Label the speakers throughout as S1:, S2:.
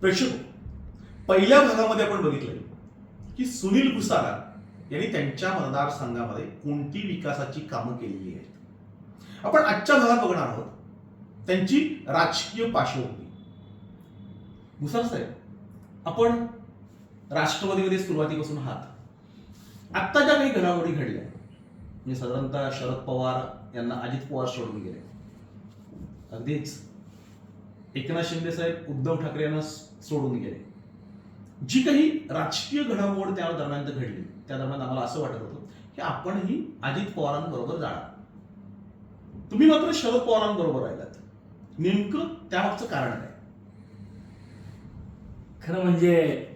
S1: प्रेक्षक पहिल्या भागामध्ये आपण बघितलं की सुनील कुसारा यांनी त्यांच्या मतदारसंघामध्ये कोणती विकासाची कामं केलेली आहेत. आपण आजच्या भागात बघणार आहोत त्यांची राजकीय पार्श्वभूमी. मुसार साहेब आपण राष्ट्रवादीमध्ये सुरुवातीपासून आहात. आत्ता ज्या काही घडामोडी घडल्या म्हणजे साधारणतः शरद पवार यांना अजित पवार सोडून गेले. अगदीच एकनाथ शिंदे साहेब उद्धव ठाकरे यांना सोडून गेले. जी काही राजकीय घडामोड त्या दरम्यान घडली. त्या दरम्यान आम्हाला असं वाटत होतं की आपणही अजित पवारांबरोबर जाणार. तुम्ही मात्र शरद पवारांबरोबर राहिलात. नेमकं त्यामागचं कारण काय?
S2: खरं म्हणजे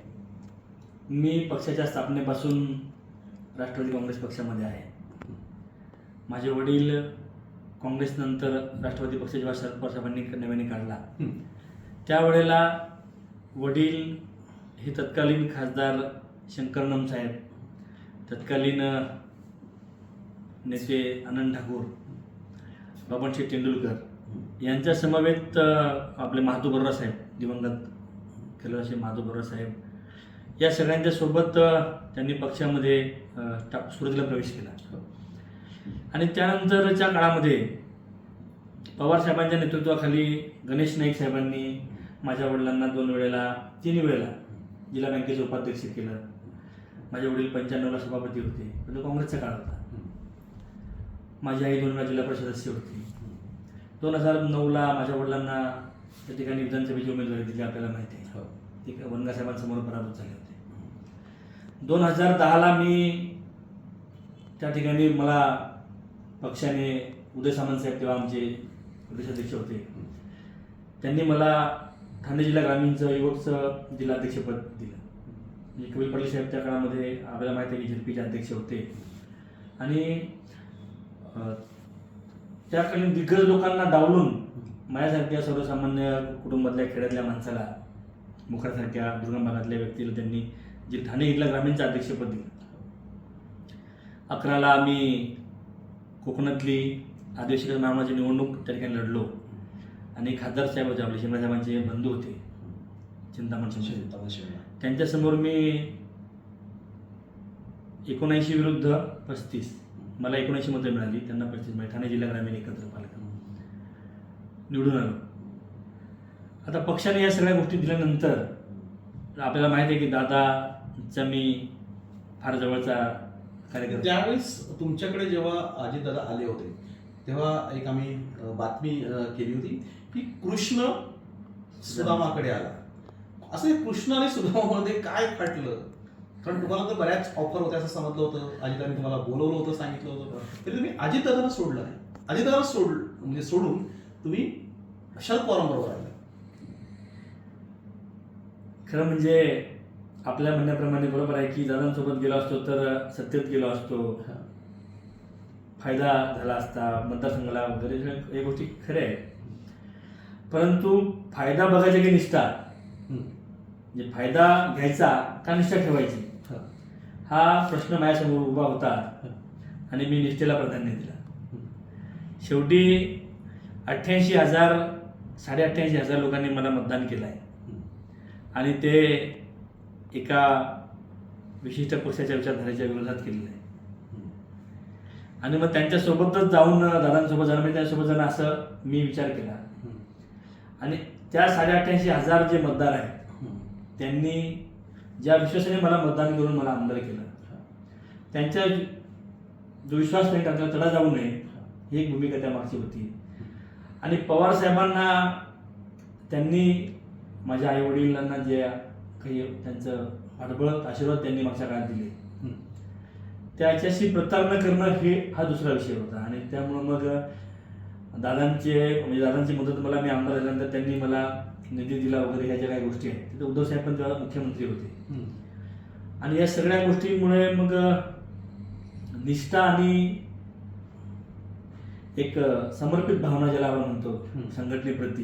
S2: मी पक्षाच्या स्थापनेपासून राष्ट्रवादी काँग्रेस पक्षामध्ये आहे. माझे वडील काँग्रेसनंतर राष्ट्रवादी पक्ष जेव्हा शरद पवार साहेबांनी नव्याने काढला.
S1: हं.
S2: त्यावेळेला वडील हे तत्कालीन खासदार शंकरनम साहेब तत्कालीन नेते आनंद ठाकूर बाबांशी तेंडुलकर यांच्या समवेत आपले महादू बर्रा साहेब दिवंगत खेळाचे महादू बर्रा साहेब या सगळ्यांच्या सोबत त्यांनी पक्षामध्ये सुरुवातीला प्रवेश केला. आणि त्यानंतरच्या काळामध्ये पवार साहेबांच्या नेतृत्वाखाली गणेश नाईक साहेबांनी माझ्या वडिलांना दोन वेळेला तीन वेळेला जिल्हा बँकेचे उपाध्यक्ष केलं. माझे वडील पंच्याण्णवला सभापती होते पण तो काँग्रेसचा काळ होता. माझी आई दोन वेळा जिल्हा परिषद सदस्य होती. दोन हजार नऊला माझ्या वडिलांना त्या ठिकाणी विधानसभेची उमेदवारी दिली आपल्याला माहिती आहे.
S1: हो.
S2: ते काय वनगा साहेबांसमोर पराभूत झाले होते. दोन हजार दहाला मी त्या ठिकाणी मला पक्षाने उदय सामंत साहेब तेव्हा आमचे प्रदेशाध्यक्ष होते. त्यांनी मला ठाणे जिल्हा ग्रामीणचं युवकचं जिल्हाध्यक्षपद दिलं. म्हणजे कपिल पाटील साहेब त्या काळामध्ये आपल्याला माहिती आहे की झेडपीचे अध्यक्ष होते. आणि त्या काळी दिग्गज लोकांना डावलून माझ्यासारख्या सर्वसामान्य कुटुंबातल्या खेड्यातल्या माणसाला मुखासारख्या दुर्गम भागातल्या व्यक्तीला त्यांनी जे ठाणे जिल्हा ग्रामीणचं अध्यक्षपद दिलं. अकराला आम्ही कोकणातली आदिवासी महाराजाची निवडणूक त्या ठिकाणी लढलो. आणि खासदार साहेब होते आपले शिमला साहेबांचे बंधू होते. चिंतामण शिंदे त्यांच्यासमोर मी एकोणऐंशी विरुद्ध पस्तीस. मला एकोणऐंशी मतं मिळाली. त्यांना पस्तीस मिळाली. ठाणे जिल्हा ग्रामीण एकत्र पालक. निवडून आलो. आता पक्षाने या सगळ्या गोष्टी दिल्यानंतर आपल्याला माहिती आहे की दादाचा मी फार जवळचा
S1: त्यावेळेस तुमच्याकडे जेव्हा अजितदादा आले होते तेव्हा एक आम्ही बातमी केली होती की कृष्ण सुदामाकडे आला. असं हे कृष्ण आणि सुदामामध्ये काय फाटलं? कारण तुम्हाला तर बऱ्याच ऑफर होत्या असं समजलं होतं. अजितदादांनी तुम्हाला बोलवलं होतं सांगितलं होतं. तरी तुम्ही अजितदादांना सोडलं नाही. अजितदादांना सोड म्हणजे सोडून तुम्ही शरद पवारांबरोबर आला.
S2: खरं म्हणजे आपल्या म्हणण्याप्रमाणे बरोबर आहे की दादांसोबत गेलो असतो तर सत्तेत गेलो असतो. फायदा झाला असता मतदारसंघाला वगैरे या गोष्टी खऱ्या आहेत. परंतु फायदा बघायचा की निष्ठा? म्हणजे फायदा घ्यायचा का निष्ठा ठेवायची?
S1: हा.
S2: हा प्रश्न माझ्यासमोर उभा होता आणि मी निष्ठेला प्राधान्य दिला. शेवटी अठ्ठ्याऐंशी हजार साडे अठ्ठ्याऐंशी हजार लोकांनी मला मतदान केलं आहे आणि ते एका विशिष्ट पक्षाच्या विचारधारेच्या विरोधात केलेलं आहे. आणि मग त्यांच्यासोबतच जाऊन दादांसोबत जाणं म्हणजे त्यांच्यासोबत जाणं असं मी विचार केला. आणि त्या साडे अठ्ठ्याऐंशी हजार जे मतदार आहेत त्यांनी ज्या विश्वासाने मला मतदान करून मला आमदार केलं त्यांच्या जो विश्वास नाही त्यांचा तडा जाऊ नये ही. एक भूमिका त्यामागची होती. आणि पवार साहेबांना त्यांनी माझ्या आई वडिलांना जे काही त्यांचं पाठबळ आशीर्वाद त्यांनी मागच्या काळात दिले. त्याच्याशी प्रतारणा करणं हे हा दुसरा विषय होता. आणि त्यामुळं मग दादांचे म्हणजे दादांची मदत मला मी आमदार झाल्यानंतर त्यांनी मला निधी दिला वगैरे ह्या ज्या काही गोष्टी आहेत. तिथे उद्धव साहेब पण तेव्हा मुख्यमंत्री होते. आणि या सगळ्या गोष्टींमुळे मग निष्ठा आणि एक समर्पित भावना ज्याला आपण म्हणतो. संघटनेप्रती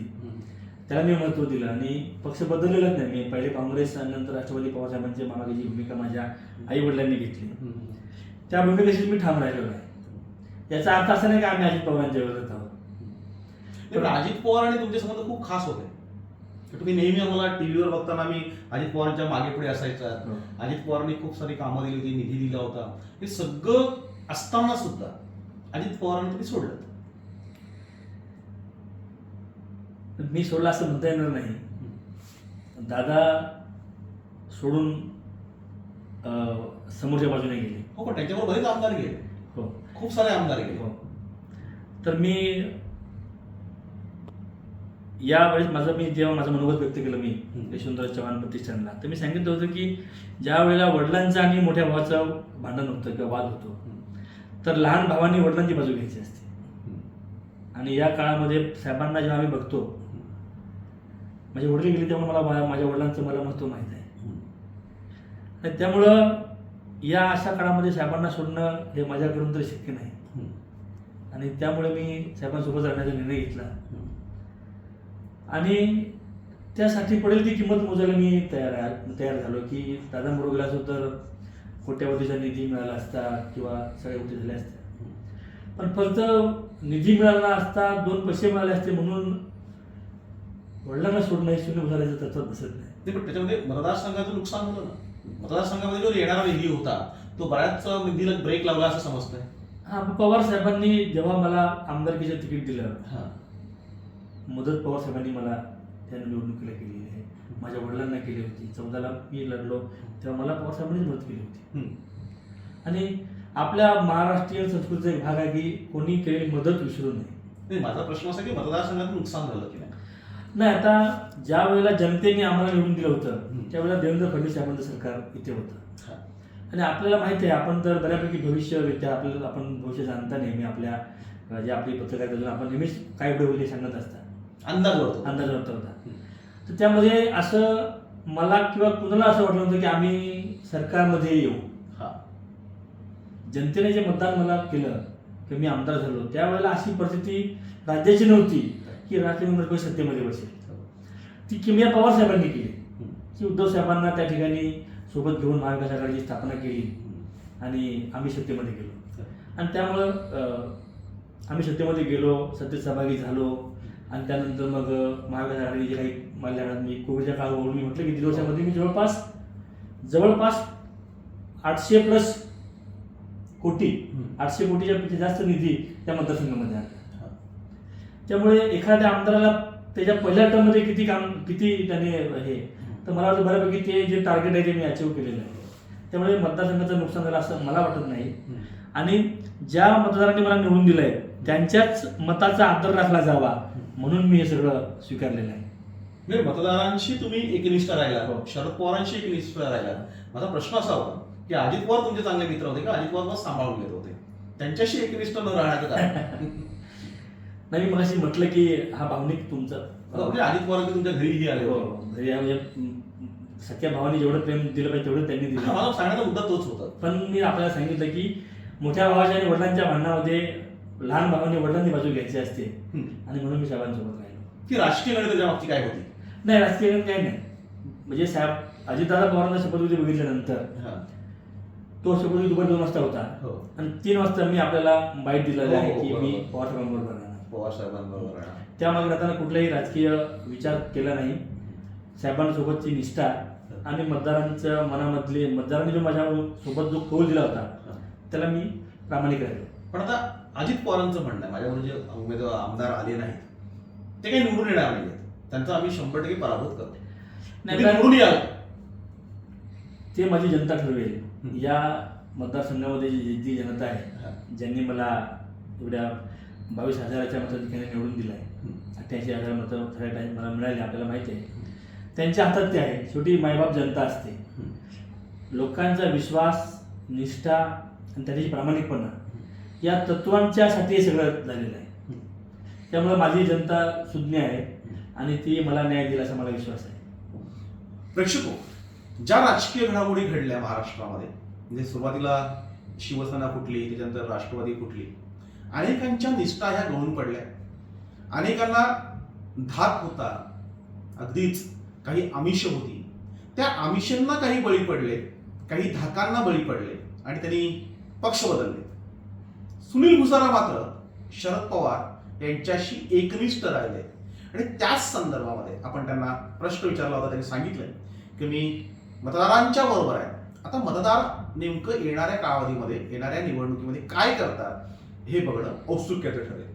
S2: त्याला मी महत्त्व दिलं आणि पक्ष बदललेलाच नाही. मी पहिले काँग्रेस आणि नंतर राष्ट्रवादी पवारसाहेबांची मागे जी भूमिका माझ्या आई वडिलांनी घेतली. त्या भूमिकेशी मी ठाम राहिलेलो आहे. याचा अर्थ असा नाही की आम्ही अजित पवारांच्या विरोधात आहोत.
S1: अजित पवार आणि तुमचे संबंध खूप खास होते. तुम्ही नेहमी आम्हाला टीव्हीवर बघताना मी अजित पवारांच्या मागे पुढे असायचा.
S2: हो.
S1: अजित पवारांनी खूप सारी कामं दिली होती निधी दिला होता. हे सगळं असताना सुद्धा अजित पवारांनी तुम्ही सोडलं.
S2: मी सोडला असं म्हणता येणार नाही. दादा सोडून समोरच्या बाजूने गेले.
S1: हो पण त्यांच्यावर बरेच आमदार गेले.
S2: हो.
S1: खूप सारे आमदार गेले.
S2: हो. तर मी यावेळेस माझं मी जेव्हा माझं मनोगत व्यक्त केलं मी
S1: हम्म.
S2: यशवंतराव चव्हाण प्रतिष्ठानला तर मी सांगितलं होतं की ज्या वेळेला वडिलांचं आणि मोठ्या भावाचं भांडण होतं किंवा वाद होतो तर लहान भावांनी वडिलांची बाजू घ्यायची असते. आणि या काळामध्ये साहेबांना जेव्हा आम्ही बघतो माझे वडील गेले तेव्हा मला माझ्या वडिलांचं मला महत्त्व माहीत आहे. आणि त्यामुळं या अशा काळामध्ये साहेबांना सोडणं हे माझ्याकडून तर शक्य नाही. आणि त्यामुळे मी साहेबांसोबत राहण्याचा निर्णय घेतला. आणि त्यासाठी पडेल ती किंमत मोजायला मी तयार आहे तयार झालो की दादा मुरुगला असो तर कोट्यावधीचा निधी मिळाला असता किंवा सगळ्या गोष्टी झाल्या असत्या. पण फक्त निधी मिळाला असता दोन पैसे मिळाले असते म्हणून वडिलांना सोडणं हे शून्य झाल्याचं बसत नाही.
S1: पण त्याच्यामध्ये मतदारसंघाचं नुकसान झालं ना. मतदारसंघामध्ये जो येणारा निधी होता तो बऱ्याच निधीला ब्रेक लावला असं समजतंय.
S2: हा पवार साहेबांनी जेव्हा मला आमदारकीचं तिकीट दिलं
S1: हा.
S2: मदत पवार साहेबांनी मला त्या निवडणुकीला केलेली आहे. माझ्या वडिलांना केली होती. चौदाला मी लढलो तेव्हा मला पवार साहेबांनीच मदत केली होती. आणि आपल्या महाराष्ट्रीय संस्कृतीचा एक भाग आहे की कोणी केलेली मदत विसरू नये.
S1: नाही माझा प्रश्न असा की मतदारसंघात नुकसान झालं की नाही?
S2: नाही आता ज्या वेळेला जनतेने आम्हाला निवडून दिलं होतं. त्यावेळेला देवेंद्र फडणवीस साहेबांचं सरकार इथे होतं.
S1: हा.
S2: आणि आपल्याला माहिती आहे आपण तर बऱ्यापैकी भविष्य विद्या आपल्याला आपण भविष्य जाणता नेहमी आपल्या जे आपली पत्रकार आपण नेहमीच काय पुढे होईल हे सांगत असतात.
S1: अंदाज वाढतो
S2: अंदाज वर्तवता. होता तर त्यामध्ये असं मला किंवा कुणाला असं वाटलं होतं की आम्ही सरकारमध्ये येऊ.
S1: हा.
S2: जनतेने जे मतदान मला केलं की मी आमदार झालो त्यावेळेला अशी परिस्थिती राज्याची नव्हती. की राष्ट्रीय काँग्रेस सत्तेमध्ये बसेल? ती किमया पवार साहेबांनी केली. की उद्धव साहेबांना त्या ठिकाणी सोबत घेऊन महाविकास आघाडीची स्थापना केली. आणि आम्ही सत्तेमध्ये गेलो. आणि त्यामुळं अं, आम्ही सत्तेमध्ये गेलो सत्तेत सहभागी झालो. आणि त्यानंतर मग महाविकास आघाडी काही माझ्या मी कोविडच्या काळावरून मी म्हटलं की दीड वर्षामध्ये मी जवळपास जवळपास आठशे प्लस कोटी आठशे कोटीच्या पेक्षा जास्त निधी त्या मतदारसंघामध्ये आला त्यामुळे एखाद्या आमदाराला त्याच्या पहिल्या टर्ममध्ये किती काम किती त्याने हे तर मला वाटतं बऱ्यापैकी ते जे टार्गेट आहे ते मी अचीव्ह केलेलं आहे. त्यामुळे मतदारसंघाचं नुकसान झालं असं मला वाटत नाही. आणि ज्या मतदारांनी मला निवडून दिलंय त्यांच्याच मताचा आदर राखला जावा म्हणून मी हे सगळं स्वीकारलेलं आहे.
S1: नाही मतदारांशी तुम्ही एकनिष्ठ राहिला शरद पवारांशी एकनिष्ठ राहिला माझा प्रश्न असा होता की अजित पवार तुमचे चांगले मित्र होते का? अजित पवार मग सांभाळून घेत होते. त्यांच्याशी एकनिष्ठ न राहण्याचं कारण.
S2: नाही मी मगाशी म्हटलं की हा भावनिक तुमचा.
S1: अजित पवार तुमच्या घरीही आले
S2: हो, घरी आहे म्हणजे सख्या भावाने जेवढं प्रेम दिलं पाहिजे तेवढं त्यांनी दिलं.
S1: मला सांगण्याचा मुद्दा तोच होता.
S2: पण मी आपल्याला सांगितलं की मोठ्या भावाच्या आणि वडिलांच्या भांडणामध्ये लहान भावाने वडिलांची बाजू घ्यायची असते. आणि म्हणून मी साहेबांसोबत राहिलो.
S1: ती राजकीय गणिताच्या बाबतीत काय होती?
S2: नाही राजकीय काही नाही. म्हणजे साहेब अजितदादा पवारांचा शपथविधी बघितल्यानंतर.
S1: हा.
S2: तो शपथविधी दुपारी दोन वाजता होता.
S1: हो.
S2: आणि तीन वाजता मी आपल्याला बाईट दिलेलं आहे
S1: हो,
S2: की
S1: बरोबर.
S2: मी पवार साहेबांबरोबर
S1: पवार साहेबांबरोबर राहणार.
S2: त्यामागे राहताना कुठलाही राजकीय विचार केला नाही साहेबांसोबतची निष्ठा आणि मतदारांच्या मनामधले मतदारांनी जो माझ्या सोबत जो कौल दिला होता. त्याला मी प्रामाणिक राहिलो
S1: पण आता अजित पवारांचं म्हणणं आहे माझ्याबरोबर जे उमेदवार आमदार आले नाहीत ते काही निवडून येणार नाहीत त्यांचा आम्ही शंभर टक्के पराभूत करतो
S2: नाही, कारण-
S1: निवडून याल
S2: ते माझी जनता ठरवेल. या मतदारसंघामध्ये जी जी जनता. आहे ज्यांनी मला एवढ्या बावीस हजाराच्या मताधिकाने निवडून दिलं आहे अठ्ठ्याऐंशी हजार मतं खऱ्या टाईम मला मिळाली आपल्याला माहिती आहे. त्यांच्या हातात ते आहे. शेवटी मायबाप जनता असते. लोकांचा विश्वास निष्ठा आणि त्याची प्रामाणिकपणा या तत्वांच्यासाठी हे सगळं झालेलं आहे. त्यामुळे माझी जनता सुज्ञ आहे आणि ती मला न्याय देईल असा मला विश्वास आहे.
S1: प्रेक्षको ज्या राजकीय घडामोडी घडल्या महाराष्ट्रामध्ये म्हणजे सुरुवातीला शिवसेना फुटली त्याच्यानंतर राष्ट्रवादी फुटली अनेकांच्या निष्ठा ह्या गळून पडल्या. अनेकांना धाक होता. अगदीच काही आमिष होती. त्या आमिषांना काही बळी पडले काही धाकांना बळी पडले आणि त्यांनी पक्ष बदलले. सुनील भुसारा मात्र शरद पवार यांच्याशी एकनिष्ठ राहिले. आणि त्याच संदर्भामध्ये आपण त्यांना प्रश्न विचारला होता त्यांनी सांगितलं की मी मतदारांच्या बरोबर आहे. आता मतदार नेमकं येणाऱ्या कालावधीमध्ये येणाऱ्या निवडणुकीमध्ये काय करतात? हे बघणं औत्सुक्याचं ठरेल